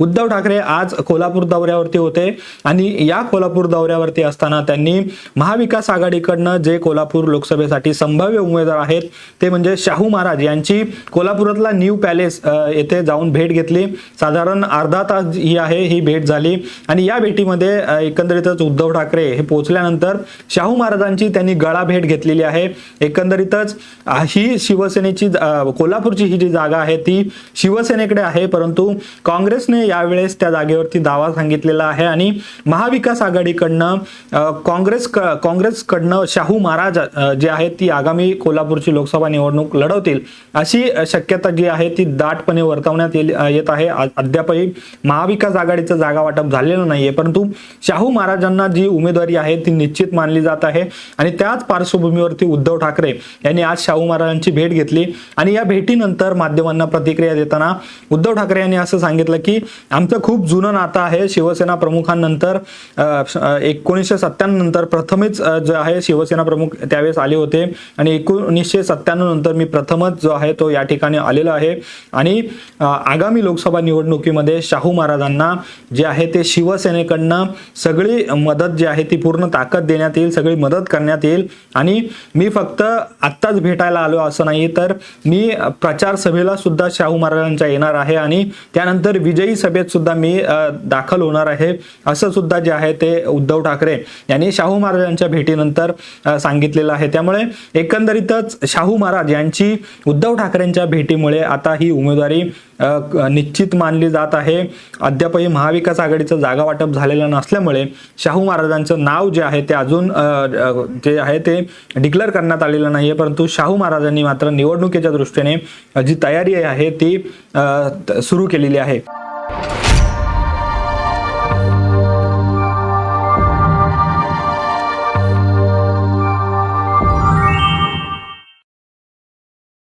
उद्धव ठाकरे आज कोल्हापूर दौऱ्यावरती होते आणि या कोल्हापूर दौऱ्यावरती असताना त्यांनी महाविकास आघाडीकडनं जे कोल्हापूर लोकसभेसाठी संभाव्य उमेदवार आहेत ते म्हणजे शाहू महाराज यांची कोल्हापुरातला न्यू पॅलेस येथे जाऊन भेट घेतली. साधारण अर्धा तास ही आहे ही भेट झाली. आणि या भेटीमध्ये एकंदरीतच उद्धव ठाकरे हे पोहोचल्यानंतर शाहू महाराजांची त्यांनी गळा भेट घेतलेली आहे. एकंदरीतच ही शिवसेनेची कोल्हापूरची ही जी जागा आहे ती शिवसेनेकडे आहे परंतु काँग्रेसने यावेळेस त्या जागेवरती दावा सांगितलेला आहे. आणि महाविकास आघाडीकडनं काँग्रेस क- काँग्रेसकडनं शाहू महाराज जे आहेत ती आगामी कोल्हापूरची लोकसभा निवडणूक लढवतील अशी शक्यता जी आहे ती दाटपणे वर्तवण्यात येईल- येत आहे. अद्यापही महाविकास आघाडीचं जागा वाटप झालेलं नाहीये. परंतु शाहू महाराजांना जी उमेदवारी आहे ती निश्चित मानली जात आहे. आणि त्याच पार्श्वभूमीवरती उद्धव ठाकरे यांनी आज शाहू महाराजांची भेट घेतली. आणि या भेटीनंतर माध्यमांना प्रतिक्रिया देताना उद्धव ठाकरे यांनी असं सांगितलं की आमचं खूप जुनं नातं आहे शिवसेना प्रमुखांनंतर एकोणीसशे सत्त्याण्णव नंतर प्रथमच जो आहे शिवसेना प्रमुख त्यावेळेस आले होते. आणि एकोणीसशे सत्त्याण्णव नंतर मी प्रथमच जो आहे तो या ठिकाणी आलेलो आहे. आणि आगामी लोकसभा निवडणुकीमध्ये शाहू महाराजांना जे आहे ते शिवसेनेकडनं सगळी मदत जी आहे ती पूर्ण ताकद देण्यात येईल सगळी मदत करण्यात येईल. आणि मी फक्त आत्ताच भेटायला आलो असं नाही तर मी प्रचार सभेला सुद्धा शाहू महाराजांच्या येणार आहे. आणि त्यानंतर विजयी सभेत सुद्धा मी दाखल होणार आहे. असं सुद्धा जे आहे ते उद्धव ठाकरे यांनी शाहू महाराजांच्या भेटीनंतर सांगितलेलं आहे. त्यामुळे एकंदरीतच शाहू महाराज यांची उद्धव ठाकरेंच्या भेटीमुळे आता ही उमेदवारी निश्चित मानली जात आहे. अद्यापही महाविकास आघाडीचं जागा वाटप झालेलं नसल्यामुळे शाहू महाराजांचं नाव जे आहे ते अजून जे आहे ते डिक्लेअर करण्यात आलेलं नाही आहे परंतु शाहू महाराजांनी मात्र निवडणुकीच्या दृष्टीने जी तयारी आहे ती सुरू केलेली आहे. you